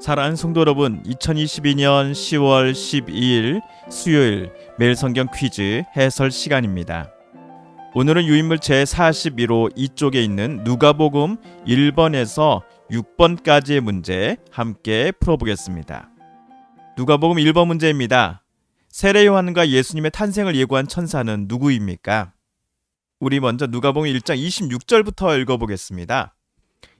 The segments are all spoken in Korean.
사랑하는 성도 여러분, 2022년 10월 12일 수요일 매일 성경 퀴즈 해설 시간입니다. 오늘은 유인물 제41호 이쪽에 있는 누가복음 1번에서 6번까지의 문제 함께 풀어보겠습니다. 누가복음 1번 문제입니다. 세례 요한과 예수님의 탄생을 예고한 천사는 누구입니까? 우리 먼저 누가복음 1장 26절부터 읽어보겠습니다.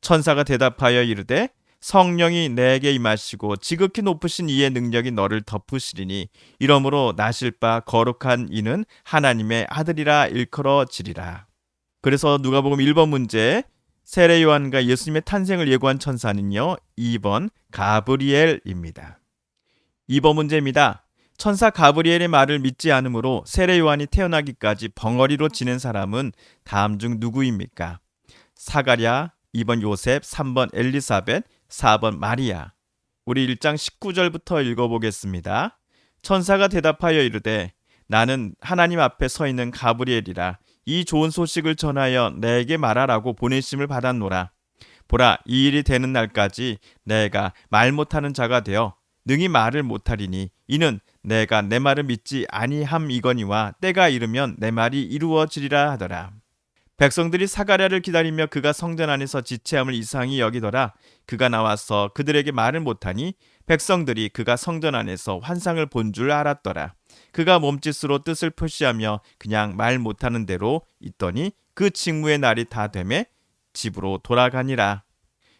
천사가 대답하여 이르되 성령이 내게 임하시고 지극히 높으신 이의 능력이 너를 덮으시리니 이러므로 나실 바 거룩한 이는 하나님의 아들이라 일컬어지리라. 그래서 누가복음 1번 문제 세례 요한과 예수님의 탄생을 예고한 천사는요. 2번 가브리엘입니다. 2번 문제입니다. 천사 가브리엘의 말을 믿지 않으므로 세례 요한이 태어나기까지 벙어리로 지낸 사람은 다음 중 누구입니까? 사가랴, 2번 요셉, 3번 엘리사벳, 4번 마리아. 우리 1장 19절부터 읽어보겠습니다. 천사가 대답하여 이르되 나는 하나님 앞에 서 있는 가브리엘이라 이 좋은 소식을 전하여 내게 말하라고 보내심을 받았노라. 보라 이 일이 되는 날까지 내가 말 못하는 자가 되어 능히 말을 못하리니 이는 내가 내 말을 믿지 아니함이거니와 때가 이르면 내 말이 이루어지리라 하더라. 백성들이 사가랴를 기다리며 그가 성전 안에서 지체함을 이상히 여기더라. 그가 나와서 그들에게 말을 못하니 백성들이 그가 성전 안에서 환상을 본 줄 알았더라. 그가 몸짓으로 뜻을 표시하며 그냥 말 못하는 대로 있더니 그 직무의 날이 다 되매 집으로 돌아가니라.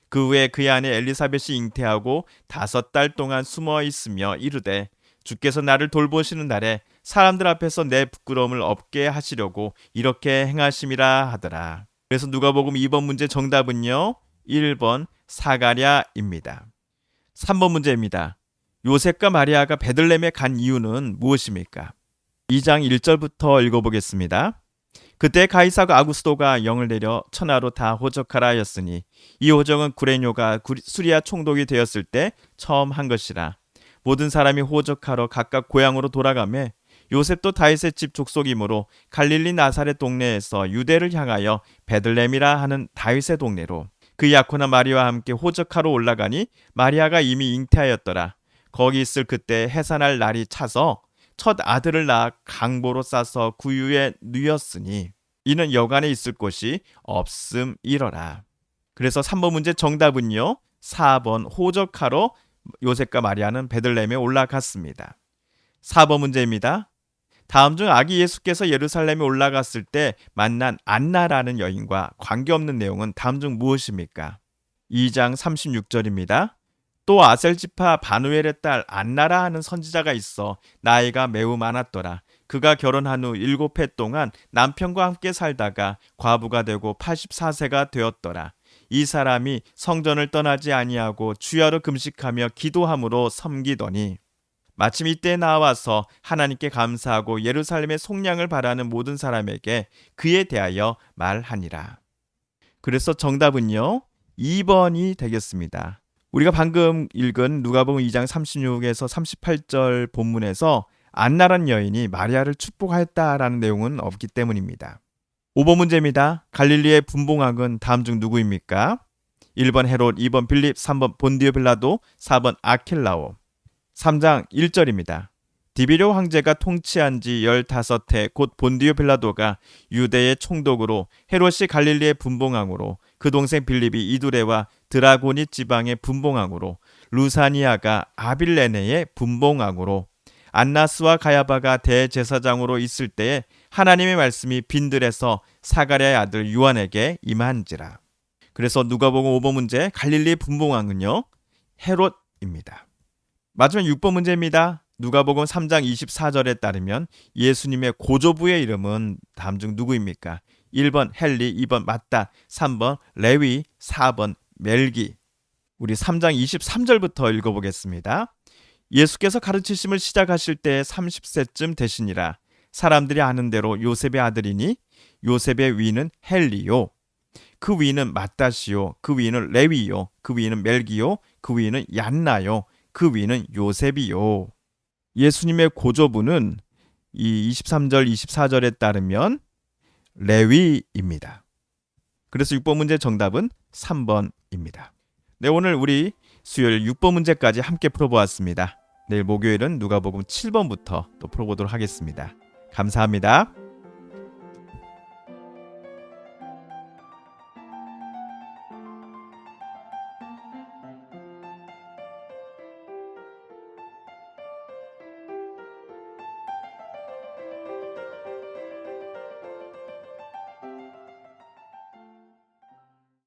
그 후에 그의 아내 엘리사벳이 잉태하고 다섯 달 동안 숨어 있으며 이르되 주께서 나를 돌보시는 날에 사람들 앞에서 내 부끄러움을 없게 하시려고 이렇게 행하심이라 하더라. 그래서 누가복음 2번 문제 정답은요. 1번 사가랴입니다. 3번 문제입니다. 요셉과 마리아가 베들렘에 간 이유는 무엇입니까? 2장 1절부터 읽어보겠습니다. 그때 가이사가 아구스도가 영을 내려 천하로 다 호적하라 하였으니 이 호적은 구레뇨가 수리아 총독이 되었을 때 처음 한 것이라 모든 사람이 호적하러 각각 고향으로 돌아가매 요셉도 다윗의 집 족속이므로 갈릴리 나사렛 동네에서 유대를 향하여 베들렘이라 하는 다윗의 동네로 그 약혼한 마리아와 함께 호적하러 올라가니 마리아가 이미 잉태하였더라. 거기 있을 그때 해산할 날이 차서 첫 아들을 낳아 강보로 싸서 구유에 누였으니 이는 여간에 있을 곳이 없음이러라. 그래서 3번 문제 정답은요. 4번 호적하러 요셉과 마리아는 베들렘에 올라갔습니다. 4번 문제입니다. 다음 중 아기 예수께서 예루살렘에 올라갔을 때 만난 안나라는 여인과 관계없는 내용은 다음 중 무엇입니까? 2장 36절입니다. 또 아셀지파 바누엘의 딸 안나라 하는 선지자가 있어 나이가 매우 많았더라. 그가 결혼한 후 일곱 해 동안 남편과 함께 살다가 과부가 되고 84세가 되었더라. 이 사람이 성전을 떠나지 아니하고 주야로 금식하며 기도함으로 섬기더니 마침 이때 나와서 하나님께 감사하고 예루살렘의 속량을 바라는 모든 사람에게 그에 대하여 말하니라. 그래서 정답은요. 2번이 되겠습니다. 우리가 방금 읽은 누가복음 2장 36에서 38절 본문에서 안나란 여인이 마리아를 축복하였다라는 내용은 없기 때문입니다. 5번 문제입니다. 갈릴리의 분봉왕은 다음 중 누구입니까? 1번 헤롯, 2번 빌립, 3번 본디오 빌라도, 4번 아킬라오. 3장 1절입니다. 디비료 황제가 통치한 지 15해 곧 본디오 빌라도가 유대의 총독으로 헤롯이 갈릴리의 분봉왕으로 그 동생 빌립이 이두레와 드라고니 지방의 분봉왕으로 루사니아가 아빌레네의 분봉왕으로 안나스와 가야바가 대제사장으로 있을 때에 하나님의 말씀이 빈들에서 사가랴의 아들 요한에게 임한지라. 그래서 누가복음 5번 문제 갈릴리 분봉왕은요 헤롯입니다. 마지막 6번 문제입니다. 누가복음 3장 24절에 따르면 예수님의 고조부의 이름은 다음 중 누구입니까? 1번 헬리, 2번 마따, 3번 레위, 4번 멜기. 우리 3장 23절부터 읽어보겠습니다. 예수께서 가르치심을 시작하실 때 30세쯤 되시니라. 사람들이 아는 대로 요셉의 아들이니 요셉의 위는 헬리요. 그 위는 마따시요. 그 위는 레위요. 그 위는 멜기요. 그 위는 얀나요. 그 위는 요셉이요. 예수님의 고조부는 이 23절 24절에 따르면 레위입니다. 그래서 6번 문제 정답은 3번입니다. 네, 오늘 우리 수요일 6번 문제까지 함께 풀어보았습니다. 내일 목요일은 누가복음 7번부터 또 풀어보도록 하겠습니다. 감사합니다.